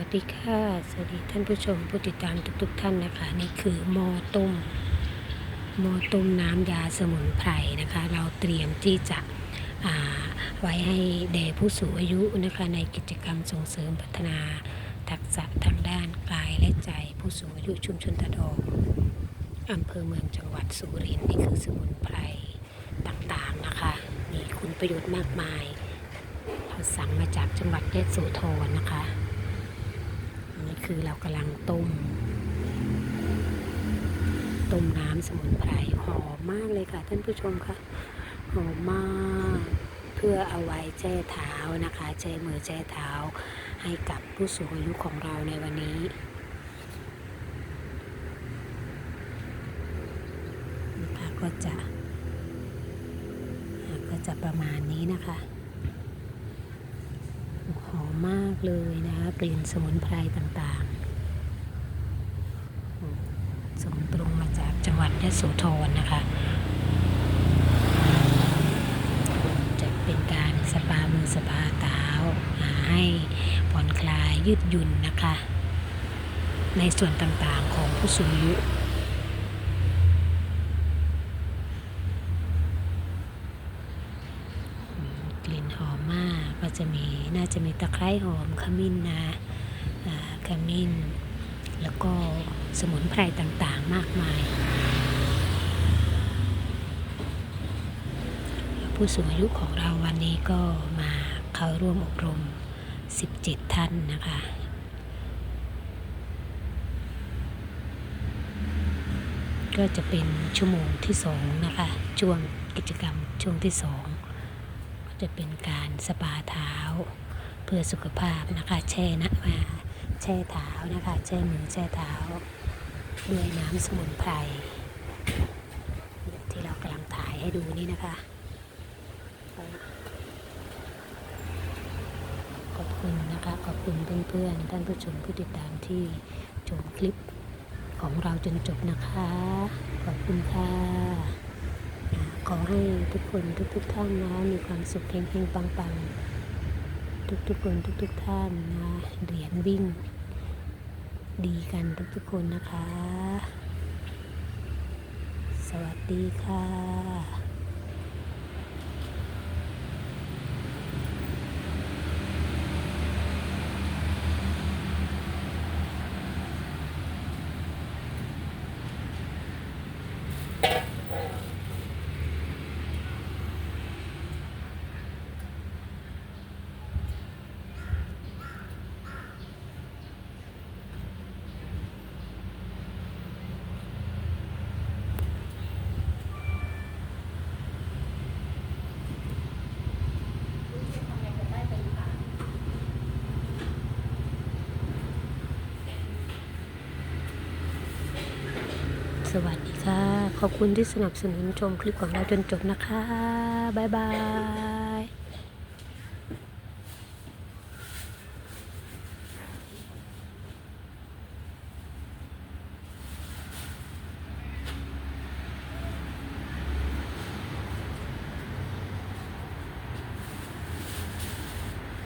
วัสดีค่ะ สวัสดีท่านผู้ชมผู้ติดตามทุกๆท่านนะคะ นี่คือหม้อต้มหม้อต้มน้ำยาสมุนไพรนะคะ เราเตรียมที่จะไว้ให้แด่ผู้สูงอายุนะคะในกิจกรรมส่งเสริมพัฒนาทักษะทางด้านกายและใจ ผู้สูงอายุชุมชนตะดองอำเภอเมืองจังหวัดสุรินทร์นี่คือสมุนไพรต่างๆนะคะ มีคุณประโยชน์มากมาย เราสั่งมาจากจังหวัดยโสธรนะคะ คือเรากำลังต้ม ต้มน้ำสมุนไพรหอมมากเลยค่ะ ท่านผู้ชมค่ะหอมมาก เพื่อเอาไว้แช่เท้านะคะแช่มือแช่เท้า ให้กับผู้สูงอายุของเราในวันนี้นะคะก็จะก็จะประมาณนี้นะคะ อมมากเลยนะคะกลิ่นสมุนไพรต่างๆอืมส่งตรงมาจากจังหวัดยะโสธรนะคะจะเป็นการสปามือสปาเท้าหาให้ผ่อนคลายยืดหยุ่นนะคะ ในส่วนต่างๆของผู้สูงอายุ ก ลิ่นหอมมากก็จะมีน่าจะมีตะไคร้หอมขมิ้นนะขมิ้น แล้วก็สมุนไพรต่างๆมากมาย ผู้สูงอายุของเราวันนี้ก็มาเข้าร่วมอบรม 17 ท่านนะคะก็จะเป็นชั่วโมงที่สองนะคะช่วงกิจกรรมช่วงที่สอง จะเป็นการสปาเท้า เพื่อสุขภาพนะคะแช่นะมาแช่เท้านะคะแช่มือแช่เท้า ด้วยน้ำสมุนไพรที่เรากำลังถ่ายให้ดูนี่นะคะขอบคุณนะคะขอบคุณเพื่อนๆท่านผู้ชมผู้ติดตามที่ชมคลิปของเราจนจบนะคะ ขอบคุณค่ะ ขอให้ทุกคนทุกทุกท่านนะมีความสุขเฮงๆปังๆ ทุกทุกคนทุกทุกท่านนะเหรียญวิ่ง ดีกันทุกทุกคนนะคะ สวัสดีค่ะ สวัสดีค่ะ ขอบคุณที่สนับสนุนชมคลิปของเราจนจบนะคะ บ๊ายบาย